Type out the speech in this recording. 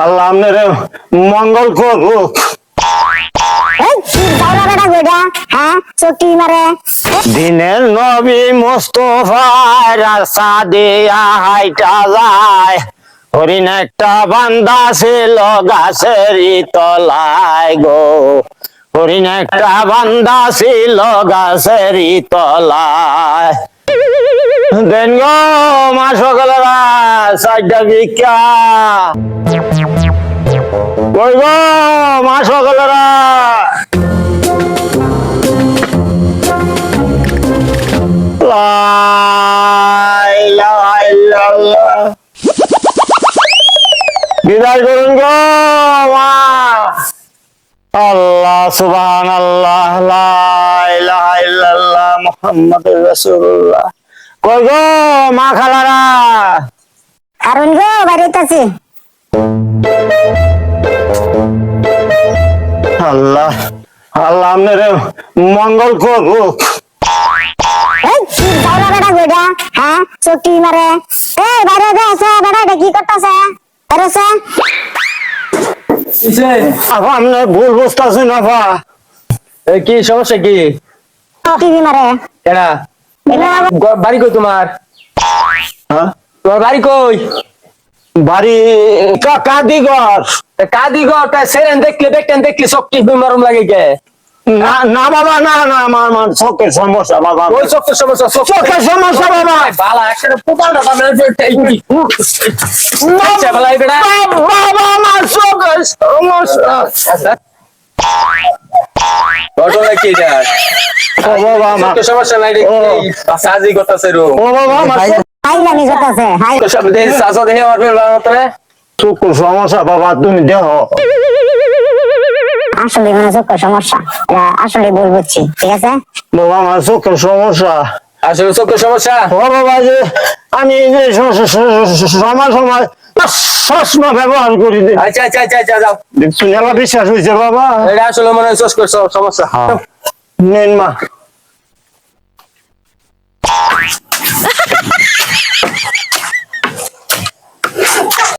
আল্লাহ আপনার মঙ্গল করুক। হ্যাঁ দিনের নবী মোস্তফায় রাস্তা দিয়া হাইটা যায়। হরিণ একটা বান্দা ছিল গাছেরই তলায় গো। হরিণ একটা বান্দা ছিল গাছেরই তলায়। দেন গো মা সকালেরা, চারটা ভিক্ষা। কই গো মা সকালেরা। বিদায় করুন গো, মা। আল্লাহ সুবহান আল্লাহ লা ইলাহা ইল্লাল্লাহ মুহাম্মাদুর রাসূলুল্লাহ। কই গো মা খালারা? কারণ গো বাড়িতে আছি। আল্লাহ আল্লাহ আপনার মঙ্গল করুক। এই কি দাওরা বেটা গোডা হ্যাঁ চটি মারে। এই বাইরে যা আছে বেটা এটা কি করতেছে? আরেছে কিসে আপা আপনি ভুল বুঝতেছেন আপা কি সমস্যা কি? টিভি মারে। বাড়ি কই তোমার? হ্যাঁ? তোমার বাড়ি কই? বাড়ি কাদিগর। তা কাদি গো তা সেরেন দেখলে দেখতেন দেখলে সব কি মরম লাগে কে? না না বাবা না না আমার আমার চোখের সমস্যা বাবা। ওই চোখের সমস্যা চোখ চোখের সমস্যা বাবা। বালা একটা পোকাটা বাবা আচ্ছা বাবা আমার চোখের সমস্যা। ঘটনা কি এটা ও বাবা আমার চোখের সমস্যা নাই রে সাজি কথাছে রো ও বাবা আমার হাইলামি করতেছে। হাই তো সব দেহ সাজো দেহ আর বেলা তবে চোখের সমস্যা বাবা তুমি আসলে মানে চোখের সমস্যা। এটা আসলে ভুল বুঝছি ঠিক আছে? বাবা আমার চোখের সমস্যা। আসলে চোখের সমস্যা। ও বাবা যে আমি সময় সময় চশমা ব্যবহার করি আচ্ছা আচ্ছা আচ্ছা আচ্ছা যাও। দেখছুন এলা বিশ্বাস হয়েছে বাবা। এটা আসলে মনে হয় চোখের সমস্যা। নেন মা।